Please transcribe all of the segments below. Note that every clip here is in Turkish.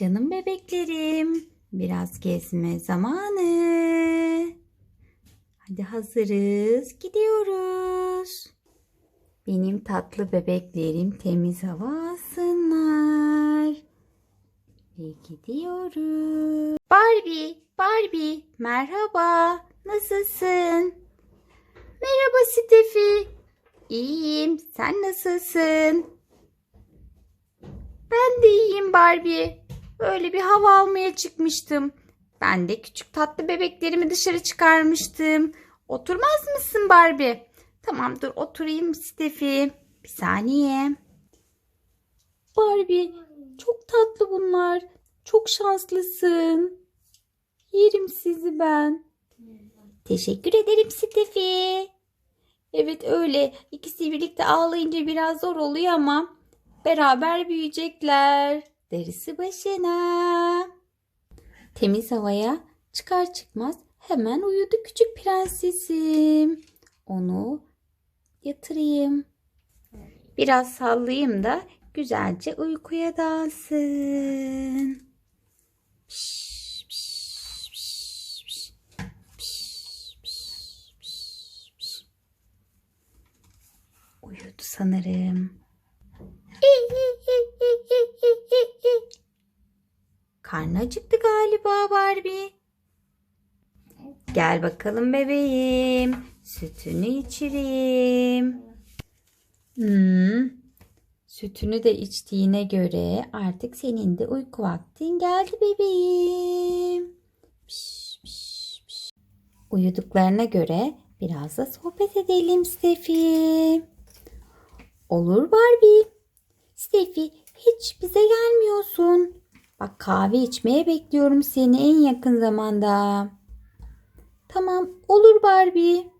Canım bebeklerim, biraz gezme zamanı. Hadi hazırız, gidiyoruz. Benim tatlı bebeklerim temiz hava alsınlar. Ve gidiyoruz. Barbie, Barbie, merhaba. Nasılsın? Merhaba Steffi. İyiyim. Sen nasılsın? Ben de iyiyim Barbie. Öyle bir hava almaya çıkmıştım. Ben de küçük tatlı bebeklerimi dışarı çıkarmıştım. Oturmaz mısın Barbie? Tamam dur oturayım Steffi. Bir saniye. Barbie çok tatlı bunlar. Çok şanslısın. Yerim sizi ben. Teşekkür ederim Steffi. Evet öyle. İkisi birlikte ağlayınca biraz zor oluyor ama beraber büyüyecekler. Derisi başına. Temiz havaya çıkar çıkmaz hemen uyudu küçük prensesim. Onu yatırayım. Biraz sallayayım da güzelce uykuya dalsın. Piş, piş, piş, piş. Piş, piş, piş, piş. Uyudu sanırım. Acıktı galiba Barbie. Gel bakalım bebeğim. Sütünü içireyim. Hmm. Sütünü de içtiğine göre artık senin de uyku vaktin geldi bebeğim. Piş, piş, piş. Uyuduklarına göre biraz da sohbet edelim Steffi. Olur Barbie. Steffi hiç bize gelmiyorsun. Bak kahve içmeye bekliyorum seni en yakın zamanda. Tamam olur Barbie.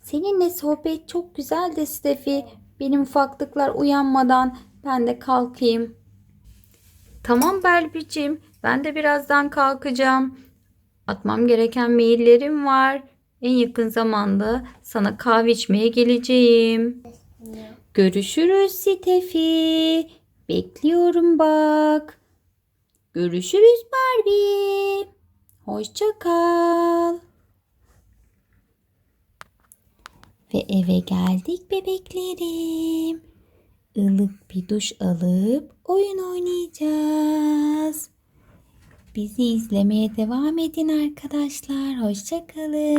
Seninle sohbet çok güzel de Steffi. Benim ufaklıklar uyanmadan ben de kalkayım. Tamam Barbie'cim. Ben de birazdan kalkacağım. Atmam gereken maillerim var. En yakın zamanda sana kahve içmeye geleceğim. Görüşürüz Steffi. Bekliyorum bak. Görüşürüz Barbie. Hoşça kal. Ve eve geldik bebeklerim. Ilık bir duş alıp oyun oynayacağız. Bizi izlemeye devam edin arkadaşlar. Hoşça kalın.